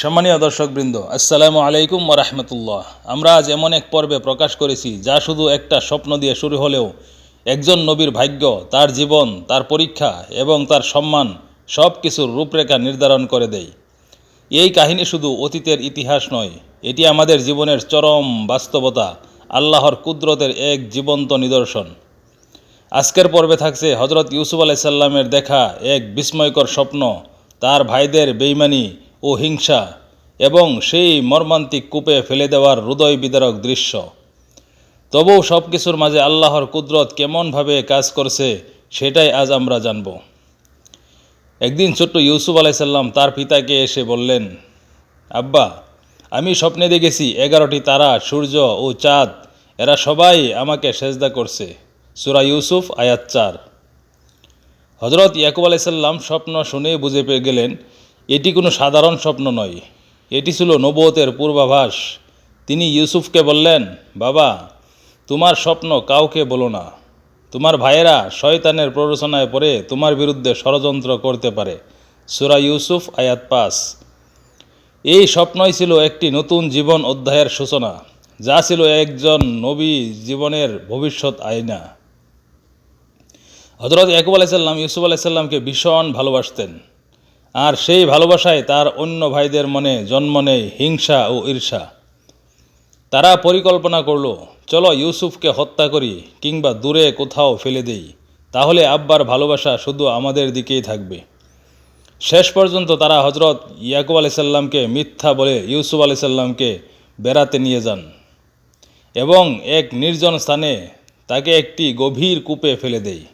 সম্মানীয় দর্শকবৃন্দ, আসসালামু আলাইকুম রহমতুল্লাহ। আমরা আজ এমন এক পর্বে প্রকাশ করেছি যা শুধু একটা স্বপ্ন দিয়ে শুরু হলেও একজন নবীর ভাগ্য, তার জীবন, তার পরীক্ষা এবং তার সম্মান সব কিছুর রূপরেখা নির্ধারণ করে দেয়। এই কাহিনী শুধু অতীতের ইতিহাস নয়, এটি আমাদের জীবনের চরম বাস্তবতা, আল্লাহর কুদরতের এক জীবন্ত নিদর্শন। আজকের পর্বে থাকছে হজরত ইউসুফ আলাইসাল্লামের দেখা এক বিস্ময়কর স্বপ্ন, তার ভাইদের বেইমানি ও হিংসা এবং সেই মর্মান্তিক কূপে ফেলে দেওয়ার হৃদয় বিদারক দৃশ্য। তবুও সব কিছুর মাঝে আল্লাহর কুদরত কেমনভাবে কাজ করছে, সেটাই আজ আমরা জানব। একদিন ছোট্ট ইউসুফ আলাইসাল্লাম তার পিতাকে এসে বললেন, আব্বা, আমি স্বপ্নে দেখেছি এগারোটি তারা, সূর্য ও চাঁদ, এরা সবাই আমাকে সেজদা করছে। সুরা ইউসুফ আয়াত চার। হজরত ইয়াকুব আলাইসাল্লাম স্বপ্ন শুনে বুঝে পেয়ে গেলেন এটি কোনো সাধারণ স্বপ্ন নয়। এটি ছিল নবতের পূর্বাভাস। তিনি ইউসুফকে বললেন, বাবা, তোমার স্বপ্ন কাউকে বলো না। তোমার ভাইয়েরা শয়তানের প্ররোচনায় পড়ে তোমার বিরুদ্ধে ষড়যন্ত্র করতে পারে। সুরা ইউসুফ, আয়াত পাস এই স্বপ্নই ছিল একটি নতুন জীবন অধ্যায়ের সূচনা, যা ছিল একজন নবী জীবনের ভবিষ্যৎ আয়না। হজরত ইয়াকুব আলাইসাল্লাম ইউসুফ আলাইসাল্লামকে ভীষণ ভালোবাসতেন। আর সেই ভালোবাসায় তার অন্য ভাইদের মনে জন্ম নেয় হিংসা ও ঈর্ষা। তারা পরিকল্পনা করল, চলো ইউসুফকে হত্যা করি কিংবা দূরে কোথাও ফেলে দেই, তাহলে আব্বার ভালোবাসা শুধু আমাদের দিকেই থাকবে। শেষ পর্যন্ত তারা হজরত ইয়াকুব আলাইসাল্লামকে মিথ্যা বলে ইউসুফ আলাইসাল্লামকে বেড়াতে নিয়ে যান এবং এক নির্জন স্থানে তাকে একটি গভীর কূপে ফেলে দেয়।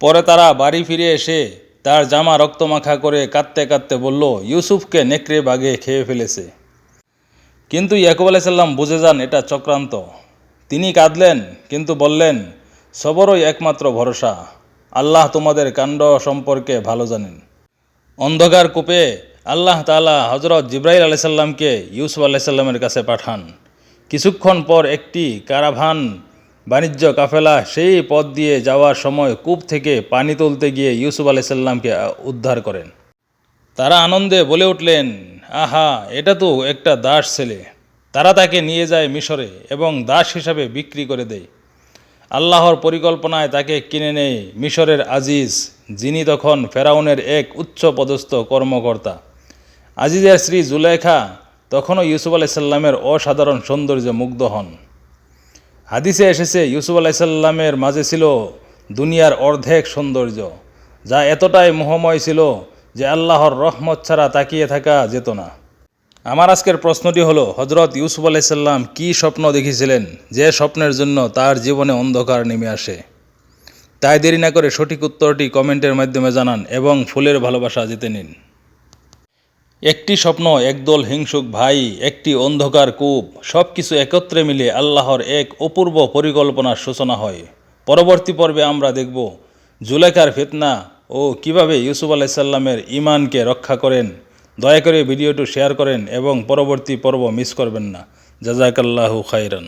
পরে তারা বাড়ি ফিরে এসে তার জামা রক্তমাখা করে কাঁদতে কাঁদতে বলল, ইউসুফকে নেকড়ে বাগে খেয়ে ফেলেছে। কিন্তু ইয়াকুব আলাইসাল্লাম বুঝে যান এটা চক্রান্ত। তিনি কাঁদলেন, কিন্তু বললেন, সবরই একমাত্র ভরসা। আল্লাহ তোমাদের কাণ্ড সম্পর্কে ভালো জানেন। অন্ধকার কূপে আল্লাহ তালা হজরত জিব্রাইল আলাইসাল্লামকে ইউসুফ আলাইসাল্লামের কাছে পাঠান। কিছুক্ষণ পর একটি কারাভান বাণিজ্য কাফেলা সেই পথ দিয়ে যাওয়ার সময় কূপ থেকে পানি তুলতে গিয়ে ইউসুফ আলাইসাল্লামকে উদ্ধার করেন। তারা আনন্দে বলে উঠলেন, আহা, এটা তো একটা দাস ছেলে। তারা তাকে নিয়ে যায় মিশরে এবং দাস হিসাবে বিক্রি করে দেয়। আল্লাহর পরিকল্পনায় তাকে কিনে নেয় মিশরের আজিজ, যিনি তখন ফেরাউনের এক উচ্চ পদস্থ কর্মকর্তা। আজিজের শ্রী জুলেখা তখনও ইউসুফ আলাইসাল্লামের অসাধারণ সৌন্দর্যে মুগ্ধ হন। হাদিসে এসেছে, ইউসুফ আলাইসাল্লামের মাঝে ছিল দুনিয়ার অর্ধেক সৌন্দর্য, যা এতটাই মোহময় ছিল যে আল্লাহর রহমত ছাড়া তাকিয়ে থাকা যেত না। আমার আজকের প্রশ্নটি হলো হজরত ইউসুফ আলাইসাল্লাম কী স্বপ্ন দেখেছিলেন যে স্বপ্নের জন্য তার জীবনে অন্ধকার নেমে আসে? তাই দেরি না করে সঠিক উত্তরটি কমেন্টের মাধ্যমে জানান এবং ফুলের ভালোবাসা জিতে নিন। একটি স্বপ্ন একদল হিংসুক ভাই, একটি অন্ধকার কূপ সব কিছু একত্রে মিলে আল্লাহর এক অপূর্ব পরিকল্পনার সূচনা হয়। পরবর্তী পর্বে আমরা দেখব জুলেখার ফিতনা ও কীভাবে ইউসুফ আলাইসাল্লামের ইমানকে রক্ষা করেন। দয়া করে ভিডিওটি শেয়ার করেন এবং পরবর্তী পর্ব মিস করবেন না। জাজাকাল্লাহু খাইরান